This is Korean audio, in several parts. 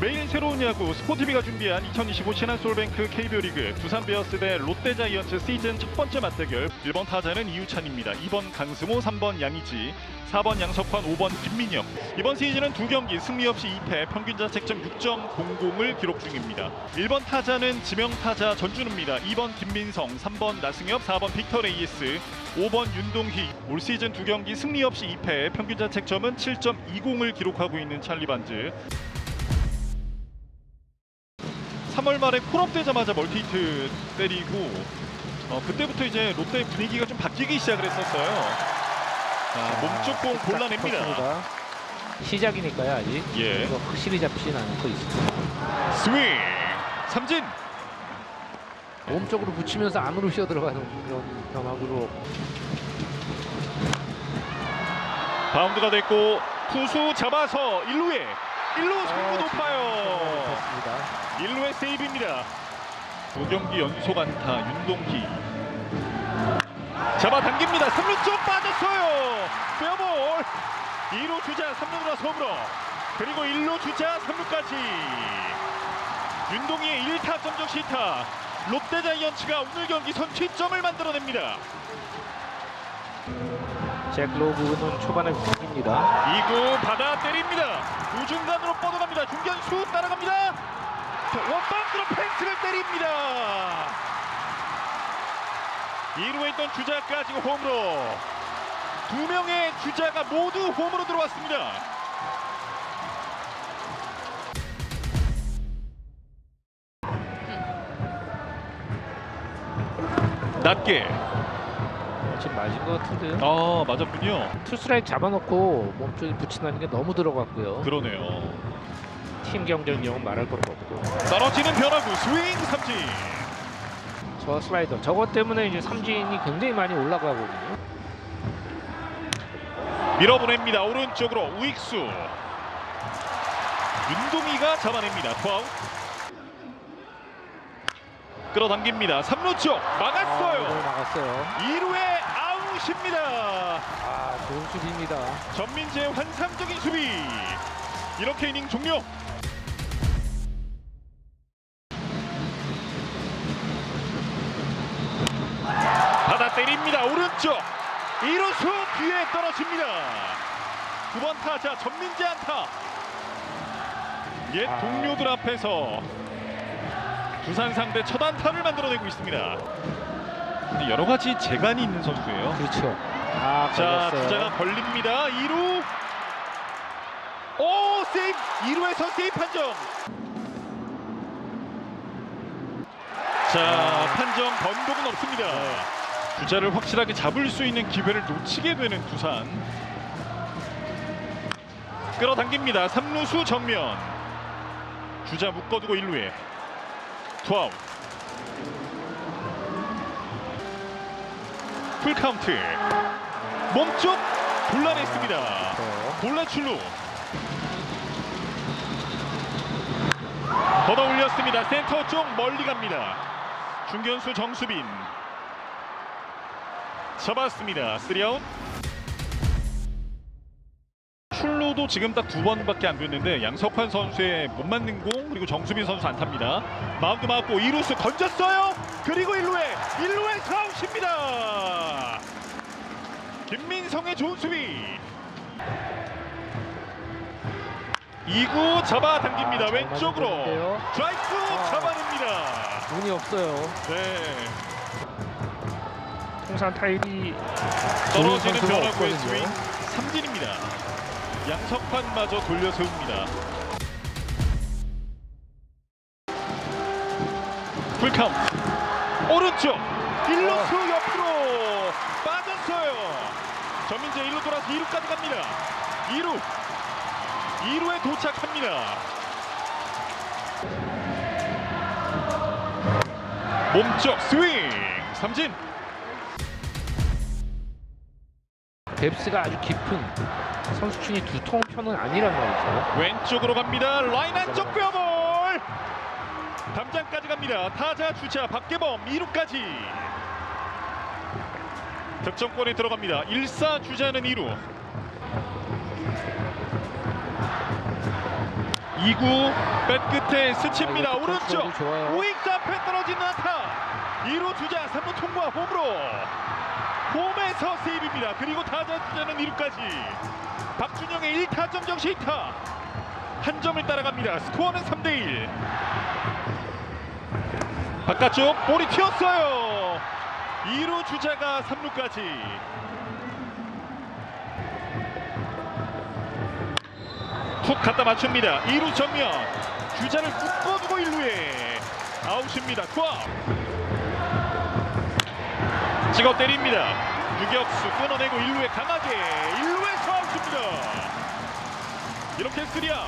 매일 새로운 야구 스포티비가 준비한 2025 신한솔뱅크 KBO 리그 두산 베어스 대 롯데 자이언츠 시즌 첫 번째 맞대결 1번 타자는 이우찬입니다. 2번 강승호, 3번 양의지, 4번 양석환, 5번 김민혁. 이번 시즌은 두 경기 승리 없이 2패 평균 자책점 6.00을 기록 중입니다. 1번 타자는 지명 타자 전준우입니다. 2번 김민성, 3번 나승엽, 4번 빅터 레이스, 5번 윤동희. 올 시즌 두 경기 승리 없이 2패 평균 자책점은 7.20을 기록하고 있는 찰리 반즈. 3월 말에 콜업 되자마자 멀티히트 때리고 어, 그때부터 이제 롯데 분위기가 좀 바뀌기 시작을 했었어요. 자, 몸쪽 공 골라냅니다. 컸습니다. 시작이니까요 아직 예. 이거 확실히 잡지는 않고 있습니다. 스윙. 삼진. 몸쪽으로 붙이면서 안으로 쉬어 들어가는 그런 변화구로 바운드가 됐고 투수 잡아서 1루에 1루 승부 어, 높아요. 좋습니다. 1루의 세이브입니다. 두 경기 연속 안타 윤동희. 잡아당깁니다. 3루 쪽 빠졌어요. 페어볼. 2루 주자 3루로 섬으로 그리고 1루 주자 3루까지. 윤동희의 1타 점적 시타. 롯데 자이언츠가 오늘 경기 선취점을 만들어냅니다. 잭 로브는 초반에 공입니다. 2구 받아 때립니다. 우중간으로 뻗어갑니다. 중견수 따라갑니다. 원바운드로 펜스를 때립니다. 2루에 있던 주자까지 홈으로 두 명의 주자가 모두 홈으로 들어왔습니다. 낮게 지금 맞은 것 같은데요. 아 맞았군요. 투스라이크 잡아놓고 몸쪽에 붙인다는 게 너무 들어갔고요. 그러네요. 팀 경쟁력은 말할 것도 없고. 떨어지는 변화구 스윙 삼진. 저 슬라이더 저것 때문에 이제 삼진이 굉장히 많이 올라가거든요. 밀어보냅니다. 오른쪽으로 우익수. 윤동희가 잡아냅니다. 투아웃. 끌어당깁니다. 3루 쪽 아, 막았어요. 이걸 막았어요. 2루에 아웃입니다. 아 좋은 수비입니다. 전민재의 환상적인 수비. 이렇게 이닝 종료. 오른쪽. 1루수 뒤에 떨어집니다. 9번 타자 전민재 안타. 옛 아. 동료들 앞에서 두산 상대 첫 안타를 만들어내고 있습니다. 근데 여러 가지 재간이 있는 선수예요. 그렇죠. 아 자, 걸렸어요. 주자가 벌립니다. 2루. 오, 세이프. 2루에서 세이프 판정. 자, 판정 번복은 없습니다. 주자를 확실하게 잡을 수 있는 기회를 놓치게 되는 두산. 끌어당깁니다. 3루수 정면. 주자 묶어두고 1루에. 투아웃. 풀카운트. 몸쪽 골라냈습니다. 네. 골라 출루. 걷어 올렸습니다. 센터 쪽 멀리 갑니다. 중견수 정수빈. 잡았습니다. 3아웃. 출루도 지금 딱 두 번밖에 안 됐는데 양석환 선수의 못 맞는 공 그리고 정수빈 선수 안타입니다. 마운드 맞고 2루수 던졌어요. 그리고 1루에 1루에서 아웃입니다. 김민성의 좋은 수비. 2구 잡아당깁니다. 왼쪽으로. 드라이브 아. 잡아냅니다. 운이 없어요. 네. 통산 타입이 떨어지는 변화구의. 스윙 삼진입니다. 양석환마저 돌려 세웁니다. 풀카운트 오른쪽 1루수 옆으로 빠졌어요. 전민재 1루 돌아서 2루까지 갑니다. 2루 2루에 도착합니다. 몸쪽 스윙 삼진 뱁스가 아주 깊은 선수층이 두터운 편은 아니란 말이죠. 왼쪽으로 갑니다. 라인 안쪽 빼볼. 담장까지 갑니다. 타자 주자 박계범 2루까지. 득점권에 들어갑니다. 1사 주자는 2루. 2구 백끝에 스칩니다. 아, 오른쪽. 우익수 앞에 떨어지는 안타 2루 주자 3루 통과 홈으로 홈에서 세이브입니다. 그리고 타자 주자는 2루까지 박준영의 1타점 정시 타 한 점을 따라갑니다. 스코어는 3대1 바깥쪽 볼이 튀었어요. 2루 주자가 3루까지 툭 갖다 맞춥니다. 2루 정면 주자를 묶어두고 1루에 아웃입니다. 투아웃 찍어 때립니다. 유격수 끊어내고 1루에 강하게 1루에서 아웃입니다. 이렇게 쓰리야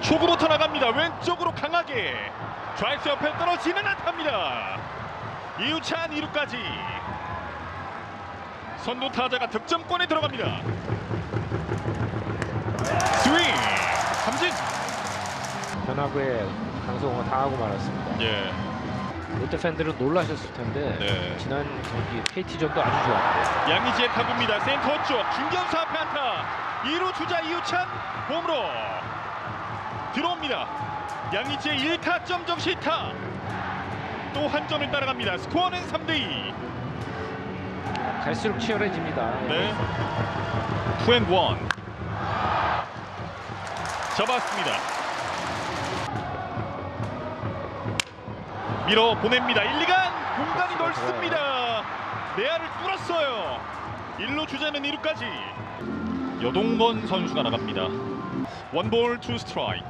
초구부터 나갑니다. 왼쪽으로 강하게 좌익수 옆에 떨어지는 안타입니다. 이우찬 2루까지 선두 타자가 득점권에 들어갑니다. 스윙 삼진. 변화구에 강성호가 당하고 말았습니다. 예. 롯데 팬들은 놀라셨을 텐데 네. 지난 경기 KT전도 아주 좋았고 양의지의 타구입니다. 센터 쪽 중견수 앞에 안타. 2루 주자 이우찬 홈으로 들어옵니다. 양의지의 1타점 정시타. 또 한 점을 따라갑니다. 스코어는 3대2. 갈수록 치열해집니다. 네. 투앤원. 잡았습니다. 밀어 보냅니다. 1, 2간 공간이 넓습니다. 내야를 뚫었어요. 1루 주자는 2루까지. 여동건 선수가 나갑니다. 원볼 투 스트라이크.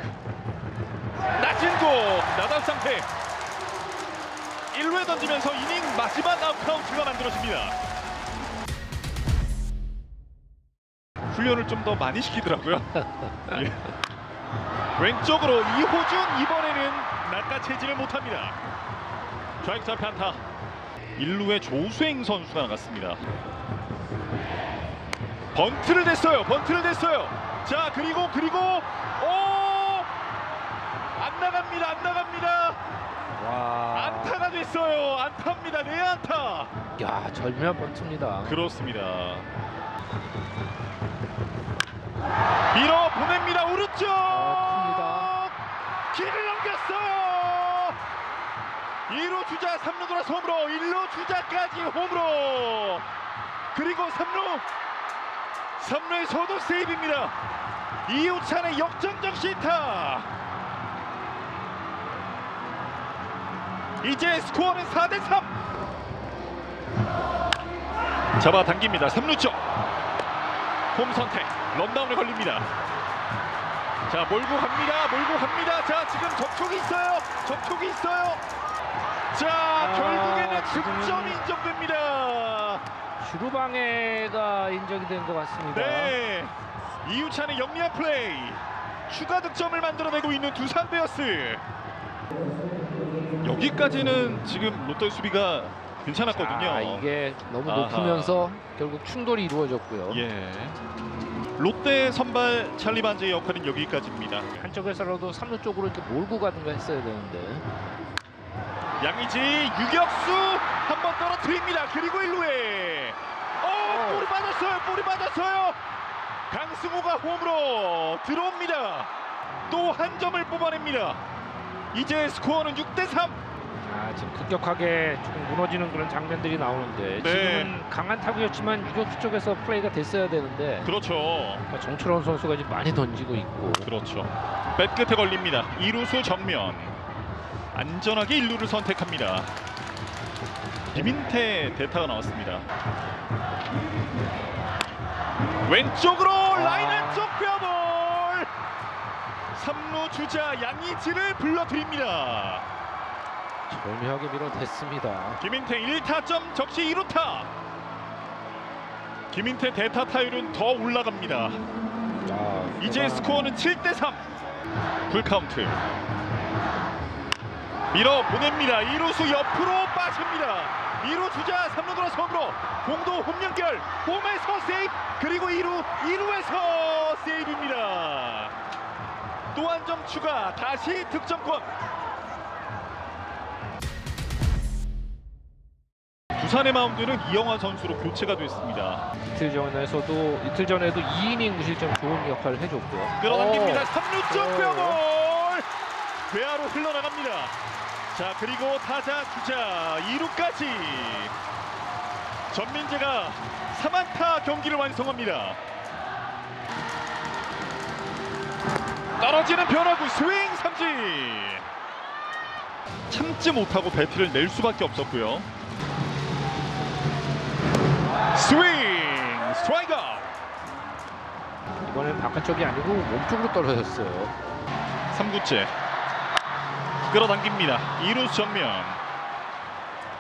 낮은 곳 나다 상태. 1루에 던지면서 이닝 마지막 아웃카운트가 만들어집니다. 훈련을 좀 더 많이 시키더라고요. 예. 왼쪽으로 이호준 이번에는 낚아채지를 못합니다. 앞에 안타. 1루에 조수행 선수가 나갔습니다. 번트를 냈어요. 번트를 냈어요. 자 그리고 그리고 오! 안 나갑니다. 안 나갑니다. 와, 안타가 됐어요. 안타입니다. 내 안타. 야 절묘한 번트입니다. 그렇습니다. 밀어 보냅니다. 오른쪽. 아, 길을 넘겼어요. 2루 주자 3루 돌아서 홈으로 1루 주자까지 홈으로 그리고 3루 3루에서도 세이브입니다. 이우찬의 역전적 시타. 이제 스코어는 4대 3. 잡아당깁니다. 3루 쪽. 홈 선택. 런다운에 걸립니다. 자 몰고 갑니다. 몰고 갑니다. 자 지금 접촉이 있어요. 접촉이 있어요. 자 아, 결국에는 득점이 인정됩니다. 주루 방해가 인정이 된 것 같습니다. 네. 이우찬의 영리한 플레이. 추가 득점을 만들어내고 있는 두산 베어스. 여기까지는 지금 롯데 수비가 괜찮았거든요. 아, 이게 너무 아하. 높으면서 결국 충돌이 이루어졌고요. 예. 롯데 선발 찰리 반제의 역할은 여기까지입니다. 한쪽에서라도 3루 쪽으로 이렇게 몰고 가든가 했어야 되는데 양의지 유격수 한 번 떨어뜨립니다. 그리고 1루에 어, 볼이 맞았어요. 볼이 맞았어요. 강승호가 홈으로 들어옵니다. 또 한 점을 뽑아냅니다. 이제 스코어는 6대 3. 아, 지금 급격하게 조금 무너지는 그런 장면들이 나오는데 네. 지금은 강한 타구였지만 유격수 쪽에서 플레이가 됐어야 되는데 그렇죠. 그러니까 정철원 선수가 지금 많이 던지고 있고 그렇죠. 뱃 끝에 걸립니다. 이루수 정면. 안전하게 1루를 선택합니다. 김인태 대타가 나왔습니다. 왼쪽으로 라인 안쪽 뼈볼. 3루 주자 양이지를 불러드립니다. 절묘하게 밀어댔습니다. 김인태 1타점 적시 2루타. 김인태 대타 타율은 더 올라갑니다. 아, 이제 스코어는 7대 3. 풀카운트. 밀어 보냅니다. 2루수 옆으로 빠집니다. 2루 주자 3루 돌아서 홈으로 공도 홈 연결. 홈에서 세이브 그리고 2루 2루에서 세이브입니다. 또 한 점 추가 다시 득점권. 두산의 마운드는 이영화 선수로 교체가 됐습니다. 이틀 전에서도 이틀 전에도 2이닝 무실점 좋은 역할을 해줬고요. 끌어당깁니다. 어. 3루 쪽 어. 페어볼 외야로 흘러나갑니다. 자 그리고 타자 주자 2루까지 전민재가 3안타 경기를 완성합니다. 떨어지는 변화구 스윙 삼진 참지 못하고 배트를 낼 수밖에 없었고요. 스윙 스트라이크 이번엔 바깥쪽이 아니고 몸쪽으로 떨어졌어요. 3구째 끌어당깁니다. 2루수 정면.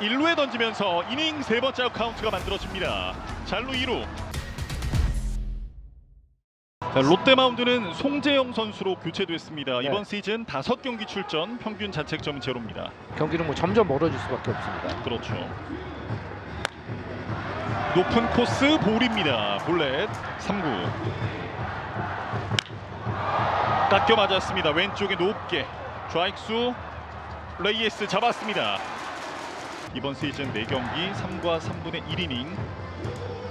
1루에 던지면서 이닝 세 번째 아웃 카운트가 만들어집니다. 잘루 2루. 자, 롯데 마운드는 송재영 선수로 교체됐습니다. 네. 이번 시즌 5경기 출전 평균 자책점은 제로입니다. 경기는 뭐 점점 멀어질 수밖에 없습니다. 그렇죠. 높은 코스 볼입니다. 볼넷 3구. 깎여 맞았습니다. 왼쪽에 높게 좌익수 레이에스 잡았습니다 이번 시즌 4경기 3과 3분의 1이닝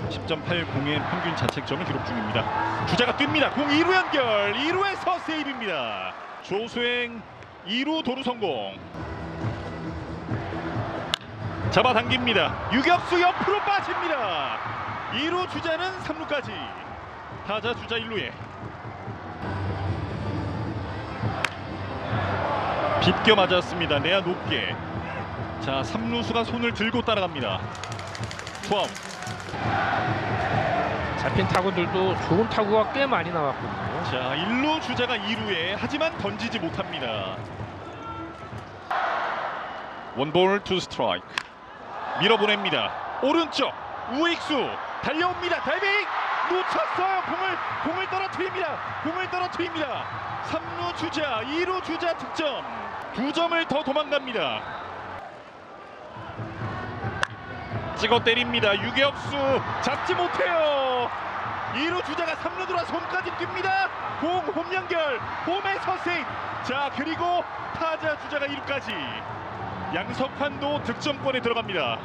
10.80의 평균 자책점을 기록 중입니다 주자가 뜁니다 공 2루 연결 2루에서 세이브입니다 조수행 2루 도루 성공 잡아당깁니다. 유격수 옆으로 빠집니다. 2루 주자는 3루까지. 타자 주자 1루에. 빗겨 맞았습니다. 내야 높게. 자, 3루수가 손을 들고 따라갑니다. 투아웃. 잡힌 타구들도 좋은 타구가 꽤 많이 나왔거든요. 자, 1루 주자가 2루에 하지만 던지지 못합니다. 원볼 투 스트라이크. 밀어보냅니다. 오른쪽 우익수 달려옵니다. 다이빙 놓쳤어요. 공을 공을 떨어뜨립니다. 공을 떨어뜨립니다. 3루 주자, 2루 주자 득점. 두 점을 더 도망갑니다. 찍어 때립니다. 유격수 잡지 못해요. 2루 주자가 3루 들어 손까지 뜁니다. 공 홈 연결. 홈에서 세이브. 자 그리고 타자 주자가 2루까지. 양석환도 득점권에 들어갑니다.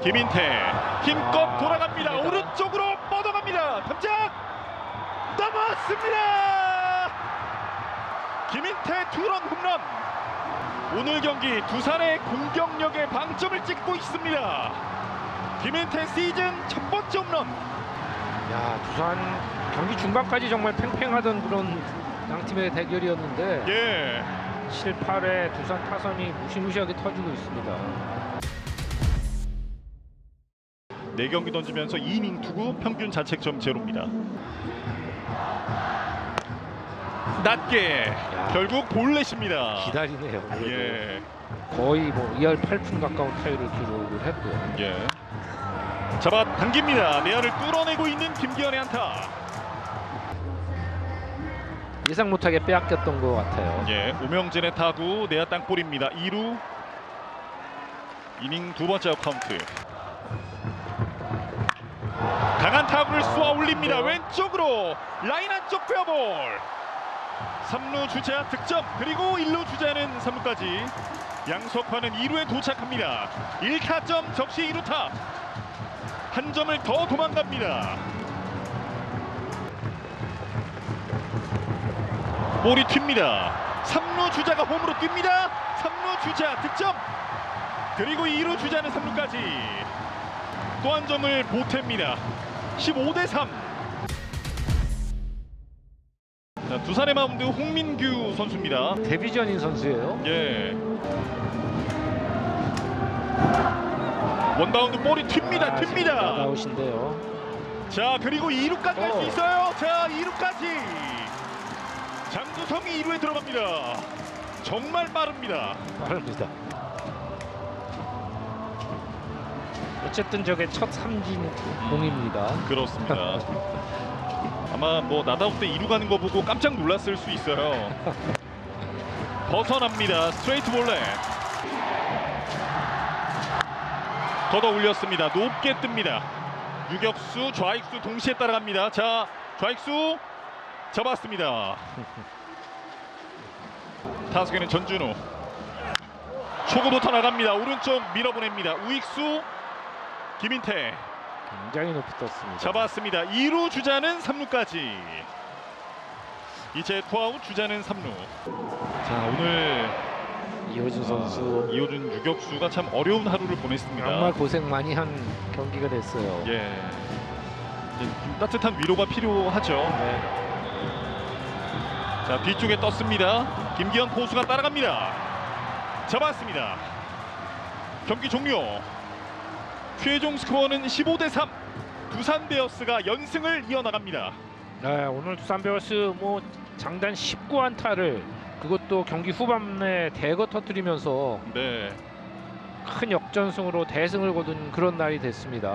김인태 힘껏 아, 돌아갑니다. 됩니다. 오른쪽으로 뻗어갑니다. 탑장 넘었습니다. 김인태 투런 홈런. 오늘 경기 두산의 공격력에 방점을 찍고 있습니다. 김인태 시즌 첫 번째 홈런. 야 두산 경기 중반까지 정말 팽팽하던 그런 양 팀의 대결이었는데 예. 7, 8회 두산 타선이 무시무시하게 터지고 있습니다. 네 경기 던지면서 2이닝 투구 평균 자책점 제로입니다. 낮게 야. 결국 볼넷입니다. 기다리네요. 예. 거의 뭐 2할 8푼 가까운 타율을 기록을 했고요. 예. 잡아 당깁니다. 내야를 뚫어내고 있는 김기현의 안타. 예상 못하게 빼앗겼던 것 같아요. 예. 오명진의 타구 내야 땅볼입니다. 2루 이닝 두 번째 카운트. 강한 타구를 쏘아 올립니다. 네. 왼쪽으로 라인 안쪽 페어볼. 3루 주자 득점 그리고 1루 주자는 3루까지 양석환은 2루에 도착합니다. 1타점 적시 2루타 한 점을 더 도망갑니다. 볼이 튑니다. 3루 주자가 홈으로 뜁니다. 3루 주자 득점. 그리고 2루 주자는 3루까지 또 한 점을 보탭니다. 15대 3. 두산의 마운드 홍민규 선수입니다. 데뷔전인 선수예요. 예. 원바운드 볼이 튑니다. 아, 튑니다. 나오신데요. 자 그리고 2루까지 갈 수 어. 있어요. 자 2루까지 장두성이 2루에 들어갑니다. 정말 빠릅니다. 빠릅니다. 어쨌든 저게 첫 삼진 공입니다. 그렇습니다. 아마 뭐 나다웃 때 2루 가는 거 보고 깜짝 놀랐을 수 있어요. 벗어납니다. 스트레이트 볼넷. 걷어 올렸습니다. 높게 뜹니다. 유격수, 좌익수 동시에 따라갑니다. 자, 좌익수 잡았습니다. 타석에는 전준우. 초구부터 나갑니다. 오른쪽 밀어보냅니다. 우익수 김인태 굉장히 높이 떴습니다. 잡았습니다. 2루 주자는 3루까지. 이제 투아웃 주자는 3루. 자 오늘 이호준 선수 아, 이호준 유격수가 참 어려운 하루를 보냈습니다. 정말 고생 많이 한 경기가 됐어요. 예. 이제 좀 따뜻한 위로가 필요하죠. 네. 자 뒤쪽에 떴습니다. 김기현 포수가 따라갑니다. 잡았습니다. 경기 종료. 최종 스코어는 15 대 3. 두산 베어스가 연승을 이어나갑니다. 네, 오늘 두산 베어스 뭐 장단 19안타를 그것도 경기 후반에 대거 터뜨리면서 네. 큰 역전승으로 대승을 거둔 그런 날이 됐습니다.